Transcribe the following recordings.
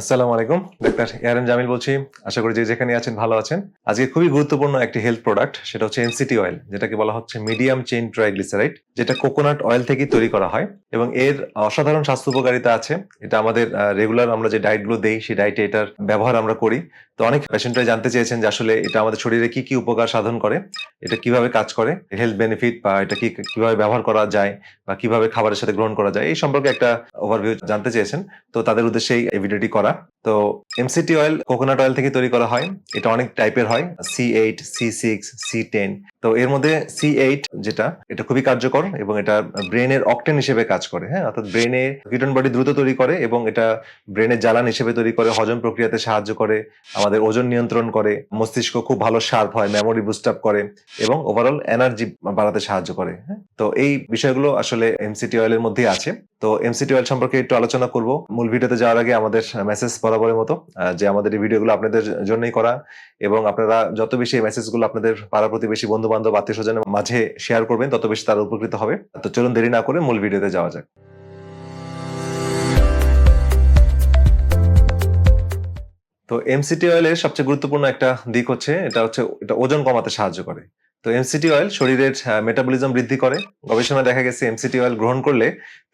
আসসালামু আলাইকুম। Doctor ARM Jamil বলছি। আশা করি যে যেখানে আছেন ভালো আছেন। আজকে খুবই গুরুত্বপূর্ণ একটি হেলথ প্রোডাক্ট সেটা হচ্ছে এনসিটি অয়েল যেটাকে বলা হচ্ছে মিডিয়াম চেইন ট্রাইগ্লিসারাইড যেটা কোকোনাট অয়েল থেকেই তৈরি করা হয় এবং এর অসাধারণ স্বাস্থ্য উপকারিতা আছে। এটা আমাদের রেগুলার আমরা যে ডায়েটগুলো দেই, সেই ডায়েটে এটার ব্যবহার আমরা করি। তো অনেক পেশেন্টরা জানতে চেয়েছেন যে আসলে এটা আমাদের শরীরে কি কি উপকার সাধন করে, এটা কীভাবে কাজ করে হেলথ বেনিফিট বা এটা কি, কীভাবে ব্যবহার করা যায় বা কীভাবে খাবারের সাথে গ্রহণ করা যায়, এই সম্পর্কে একটা ওভারভিউ জানতে চেয়েছেন। তো তাদের উদ্দেশ্যে এই ভিডিওটি করা তো এমসিটি অয়েল কোকোনাট অয়েল থেকে তৈরি করা হয়। এটা অনেক টাইপের হয়। C eight C six C ten তো এর মধ্যে সি এইট যেটা, এটা খুবই কার্যকর এবং এটা ব্রেনের অকটেন হিসেবে কাজ করে হ্যাঁ? অর্থাৎ ব্রেনে কিটন বডি দ্রুত তৈরি করে এবং এটা ব্রেনের জ্বালান হিসেবে তৈরি করে, হজম প্রক্রিয়াতে সাহায্য করে, আমাদের ওজন নিয়ন্ত্রণ করে, মস্তিষ্ক খুব ভালো শার্প হয় মেমোরি বুস্ট আপ করে এবং ওভারঅল এনার্জি বাড়াতে সাহায্য করে হ্যাঁ? তো এই বিষয়গুলো আসলে এমসিটি অয়েলের মধ্যেই আছে। তো এমসিটি অয়েল সম্পর্কে একটু আলোচনা করব। মূল ভিডিওতে যাওয়ার আগে আমাদের মেসেজ বরাবরের মতো যে আমাদের এই ভিডিওগুলো আপনাদের জন্যই করা এবং আপনারা যত বেশি মেসেজগুলো আপনাদের পাড়া প্রতিবেশী বন্ধু বান্ধব আত্মীয় স্বজনের মাঝে শেয়ার করবেন, তত বেশি তারা উপকৃত হবে। তো চলুন দেরি না করে মূল ভিডিওতে যাওয়া যাক। তো এমসিটি অয়েলের সবচেয়ে গুরুত্বপূর্ণ একটা দিক হচ্ছে, এটা হচ্ছে, এটা ওজন কমাতে সাহায্য করে। তো এমসিটি অয়েল শরীরের মেটাবলিজম বৃদ্ধি করে। গবেষণায় দেখা গেছে এমসিটি অয়েল গ্রহণ করলে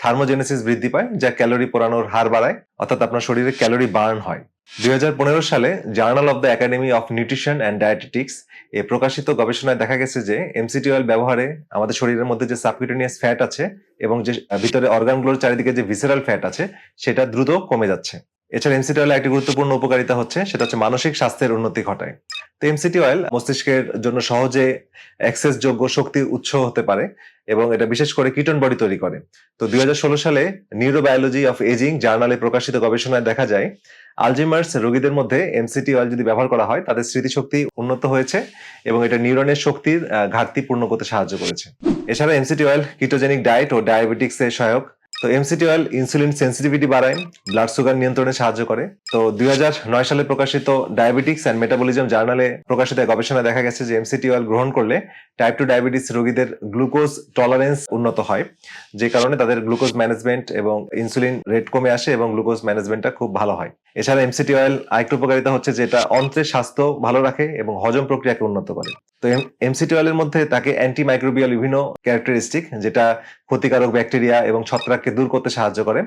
থার্মোজেনেসিস বৃদ্ধি পায়, যা ক্যালোরি পোড়ানোর হার বাড়ায়, অর্থাৎ আপনার শরীরে ক্যালোরি বার্ন হয়। দুই হাজার পনেরো সালে journal of the academy of nutrition and dietetics এ প্রকাশিত গবেষণায় দেখা গেছে যে এমসিটি অয়েল ব্যবহারে আমাদের শরীরের মধ্যে যে সাবকিউটেনিয়াস ফ্যাট আছে এবং যে ভিতরে অর্গানগুলোর চারিদিকে যে ভিসেরাল ফ্যাট আছে, সেটা দ্রুত কমে যাচ্ছে। এছাড়া এমসিটি অয়েল একটি গুরুত্বপূর্ণ উপকারিতা হচ্ছে, সেটা হচ্ছে মানসিক স্বাস্থ্যের উন্নতি ঘটায়। তো এমসিটি অয়েল মস্তিষ্কের জন্য সহজে অ্যাক্সেস যোগ্য শক্তির উৎস হতে পারে এবং এটা বিশেষ করে কিটন বডি তৈরি করে। তো দুই সালে নিউরোবায়োলজি অফ এজিং জার্নালে প্রকাশিত গবেষণায় দেখা যায় আলজিমার্স রোগীদের মধ্যে এমসিটি অয়েল যদি ব্যবহার করা হয়, তাদের স্মৃতিশক্তি উন্নত হয়েছে এবং এটা নিউরনের শক্তির ঘাটতি পূর্ণ করতে সাহায্য করেছে। এছাড়া এমসিটি অয়েল কিটোজেনিক ডায়েট ও ডায়াবেটিক্স সহায়ক তো এমসিটি অয়েল ইনসুলিন সেন্সিটিভিটি বাড়ায় ব্লাড সুগার নিয়ন্ত্রণে সাহায্য করে। তো দুই সালে প্রকাশিত ডায়াবেটিক্স অ্যান্ড মেটাবলিজম জার্নালে প্রকাশিত এক গবেষণায় দেখা গেছে যে এমসিটি অয়েল গ্রহণ করলে টাইপ টু ডায়াবেটিস রোগীদের গ্লুকোজ টলারেন্স উন্নত হয়, যে কারণে তাদের গ্লুকোজ ম্যানেজমেন্ট এবং ইনসুলিন রেট কমে আসে এবং গ্লুকোজ ম্যানেজমেন্টটা খুব ভালো হয়। এছাড়া এমসিটি অয়েল আরেকটু উপকারিতা হচ্ছে যে এটা অন্ত্রের স্বাস্থ্য ভালো রাখে এবং হজম প্রক্রিয়াকে উন্নত করে। তো এমসিটি অয়েলের মধ্যে তাকে অ্যান্টি মাইক্রোবিয়াল বিভিন্ন ক্যারেক্টারিস্টিক যেটা ক্ষতিকারক ব্যাকটেরিয়া এবং ছত্রাককে দূর করতে সাহায্য করে।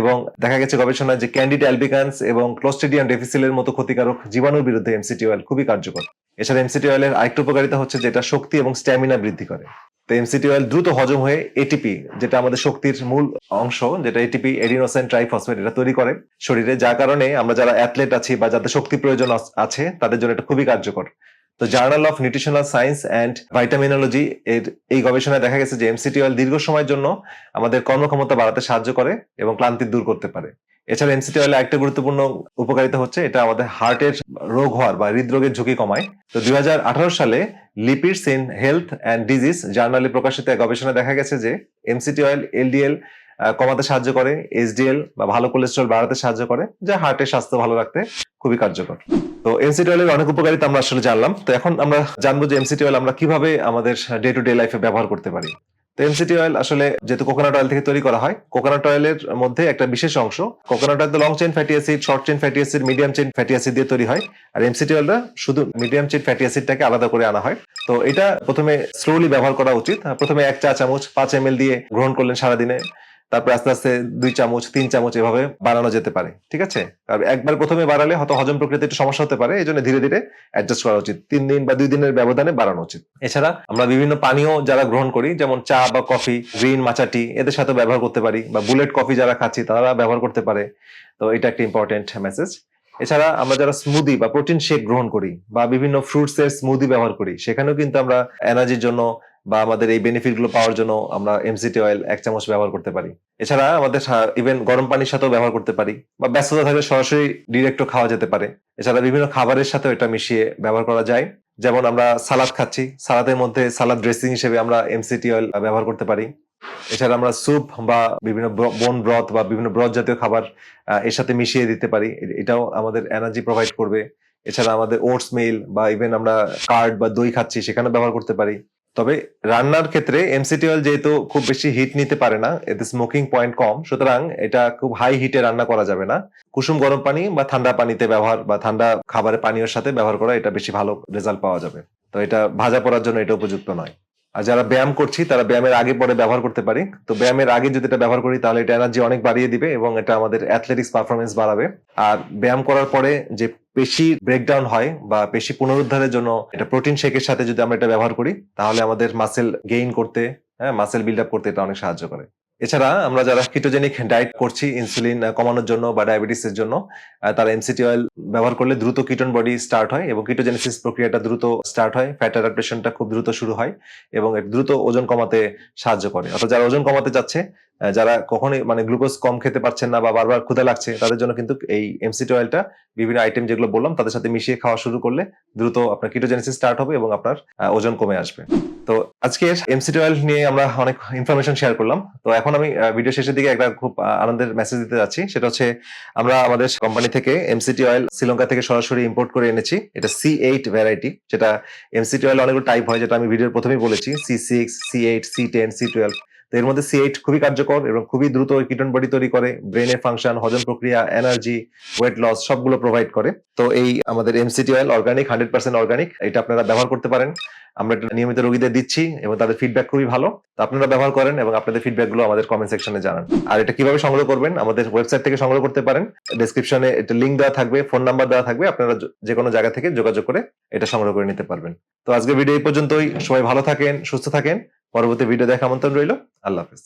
এবং দেখা গেছে গবেষণায় যে ক্যান্ডিড অ্যালবিকান্স এবং ক্লোস্ট্রিডিয়াম ডেফিসিলের মতো ক্ষতিকারক জীবাণুর বিরুদ্ধে এমসিটি অয়েল খুবই কার্যকর। এছাড়া এমসিটি অয়েলের আরেকটু উপকারিতা হচ্ছে যেটা শক্তি এবং স্ট্যামিনা বৃদ্ধি করে। তো এমসিটি অয়েল দ্রুত হজম হয়ে এটিপি যেটা আমাদের শক্তির মূল অংশ, যেটা এটিপি এডিনোসেন ট্রাইফসফেট এটা তৈরি করে শরীরে। যার কারণে আমরা যারা অ্যাথলেট আছি বা যাদের শক্তি প্রয়োজন আছে, তাদের জন্য এটা খুবই কার্যকর। তো journal of nutritional science and vitaminology এর এই গবেষণায় দেখা গেছে যে এমসিটি অয়েল দীর্ঘ সময়ের জন্য আমাদের কর্মক্ষমতা বাড়াতে সাহায্য করে এবং ক্লান্তি দূর করতে পারে। এছাড়া এমসিটি অয়েল একটা গুরুত্বপূর্ণ উপকারিতা হচ্ছে, এটা আমাদের হার্টের রোগ হওয়ার বা হৃদরোগের ঝুঁকি কমায়। তো দুই হাজার আঠারো সালে lipids in health and disease জার্নালে প্রকাশিত এক গবেষণায় দেখা গেছে যে এমসিটি অয়েল এলডিএল কমাতে সাহায্য করে এইচডিএল বা ভালো কোলেস্ট্রল বাড়াতে সাহায্য করে, যা হার্টের স্বাস্থ্য ভালো রাখতে খুবই কার্যকর। তো এমসিটি অয়েলের অনেক উপকারিতা আমরা আসলে জানলাম। তো এখন আমরা জানব যে এমসিটি অয়েল আমরা কীভাবে আমাদের ডে টু ডে লাইফে ব্যবহার করতে পারি। তো এমসিটি অয়েল আসলে যেহেতু কোকোনাট অয়েল থেকে তৈরি করা হয় কোকোনাট অয়েলের মধ্যে একটা বিশেষ অংশ coconut oil long chain fatty acid short chain fatty acid medium chain fatty acid দিয়ে তৈরি হয়। আর এমসিটি অয়েলটা শুধু মিডিয়াম চেন ফ্যাটি অ্যাসিডটাকে আলাদা করে আনা হয়। তো এটা প্রথমে স্লোলি ব্যবহার করা উচিত। প্রথমে এক চা চামচ পাঁচ এম দিয়ে গ্রহণ করলেন সারাদিনে। তারপর আস্তে আস্তে দুই চামচ, তিন চামচ এভাবে বাড়ানো যেতে পারে, ঠিক আছে? একবার প্রথমে বাড়ালে হয়তো হজম প্রক্রিয়াতে একটু সমস্যা হতে পারে এই জন্য ধীরে ধীরে অ্যাডজাস্ট করা উচিত। তিন দিন বা দুই দিনের ব্যবধানে বাড়ানো উচিত। এছাড়া আমরা বিভিন্ন পানীয় যারা গ্রহণ করি, যেমন চা বা কফি, গ্রিন মাচা টি এদের সাথে ব্যবহার করতে পারি, বা বুলেট কফি যারা খাচ্ছি, তারা ব্যবহার করতে পারে। তো এটা একটা ইম্পর্টেন্ট মেসেজ এছাড়া আমরা যারা স্মুদি বা প্রোটিন শেক গ্রহণ করি, বা বিভিন্ন ফ্রুটস এর স্মুদি ব্যবহার করি, সেখানেও কিন্তু আমরা এনার্জির জন্য বা আমাদের এই বেনিফিটগুলো পাওয়ার জন্য আমরা এমসিটি অয়েল এক চামচ ব্যবহার করতে পারি। এছাড়া আমাদের ইভেন গরম পানির সাথেও ব্যবহার করতে পারি বা ব্যস্ততা থাকলে সরাসরি ডিরেক্টও খাওয়া যেতে পারে। এছাড়া বিভিন্ন খাবারের সাথেও এটা মিশিয়ে ব্যবহার করা যায়। যেমন আমরা সালাদ খাচ্ছি, সালাদের মধ্যে সালাদ ড্রেসিং হিসেবে আমরা এমসিটি অয়েল ব্যবহার করতে পারি। এছাড়া আমরা স্যুপ বা বিভিন্ন বন ব্রথ বা বিভিন্ন ব্রথ জাতীয় খাবার এর সাথে মিশিয়ে দিতে পারি। এটাও আমাদের এনার্জি প্রোভাইড করবে। এছাড়া আমাদের ওটস মিল বা ইভেন আমরা কার্ড বা দই খাচ্ছি সেখানে ব্যবহার করতে পারি। তবে রান্নার ক্ষেত্রে এমসিটি অয়েল যেহেতু খুব বেশি হিট নিতে পারে না, এতে স্মোকিং পয়েন্ট কম, সুতরাং এটা খুব হাই হিটে রান্না করা যাবে না। কুসুম গরম পানি বা ঠান্ডা পানিতে ব্যবহার বা ঠান্ডা খাবারের পানীয়র সাথে ব্যবহার করা এটা বেশি ভালো রেজাল্ট পাওয়া যাবে। তো এটা ভাজা পড়ার জন্য এটা উপযুক্ত নয়। আর যারা ব্যায়াম করছি, তারা ব্যায়ামের আগে পরে ব্যবহার করতে পারি। তো ব্যায়ামের আগে যদি এটা ব্যবহার করি, তাহলে এটা এনার্জি অনেক বাড়িয়ে দিবে এবং এটা আমাদের অ্যাথলেটিক্স পারফরমেন্স বাড়াবে। আর ব্যায়াম করার পরে যে পেশি ব্রেকডাউন হয় বা পেশি পুনরুদ্ধারের জন্য এটা প্রোটিন শেকের সাথে যদি আমরা এটা ব্যবহার করি, তাহলে আমাদের মাসেল গেইন করতে হ্যাঁ মাসেল বিল্ড আপ করতে এটা অনেক সাহায্য করে। এছাড়া আমরা যারা কিটোজেনিক ডায়েট করছি ইনসুলিন কমানোর জন্য বা ডায়াবেটিসের জন্য তার এমসিটি অয়েল ব্যবহার করলে দ্রুত কিটন বডি স্টার্ট হয় এবং কিটোজেনেসিস প্রক্রিয়াটা দ্রুত স্টার্ট হয় ফ্যাট অ্যাডাপ্টেশনটা খুব দ্রুত শুরু হয় এবং দ্রুত ওজন কমাতে সাহায্য করে। অর্থাৎ যারা ওজন কমাতে চাচ্ছে যারা কখনোই মানে গ্লুকোজ কম খেতে পারছেন না বা বারবার ক্ষুধা লাগছে, তাদের জন্য কিন্তু এই এমসিটি অয়েলটা বিভিন্ন আইটেম যেগুলো বললাম, তাদের সাথে মিশিয়ে খাওয়া শুরু করলে দ্রুত আপনার কিটোজেনেসিস স্টার্ট হবে এবং আপনার ওজন কমে আসবে। তো আজকে এমসিটি অয়েল নিয়ে আমরা অনেক ইনফরমেশন শেয়ার করলাম। তো এখন আমি ভিডিও শেষের দিকে একটা খুব আনন্দের মেসেজ দিতে যাচ্ছি। সেটা হচ্ছে, আমরা আমাদের কোম্পানি থেকে এমসিটি অয়েল শ্রীলঙ্কা থেকে সরাসরি ইম্পোর্ট করে এনেছি। এটা সি এইট ভ্যারাইটি যেটা এমসিটি অয়েল অনেকগুলো টাইপ হয়, যেটা আমি ভিডিওর প্রথমেই বলেছি। C six C eight C ten C twelve তো এর মধ্যে সি এইট খুবই কার্যকর এবং খুবই দ্রুত কিটন বডি তৈরি করে ব্রেনের ফাংশন হজম প্রক্রিয়া এনার্জি ওয়েট লস সবগুলো প্রোভাইড করে। তো এই আমাদের MCT oil organic hundred percent organic এটা আপনারা ব্যবহার করতে পারেন। আমরা এটা নিয়মিত রোগীদের দিচ্ছি এবং তাদের ফিডব্যাক খুবই ভালো। তো আপনারা ব্যবহার করেন এবং আপনাদের ফিডব্যাকগুলো আমাদের কমেন্ট সেকশনে জানান। আর এটা কীভাবে সংগ্রহ করবেন আমাদের ওয়েবসাইট থেকে সংগ্রহ করতে পারেন। ডেসক্রিপশনে এটা লিঙ্ক দেওয়া থাকবে ফোন নাম্বার দেওয়া থাকবে, আপনারা য- কোনো জায়গা থেকে যোগাযোগ করে এটা সংগ্রহ করে নিতে পারবেন। তো আজকে ভিডিও এই পর্যন্তই। সবাই ভালো থাকেন, সুস্থ থাকেন। পরবর্তী ভিডিও দেখা আমন্ত্রণ রইল। আল্লাহ হাফেজ।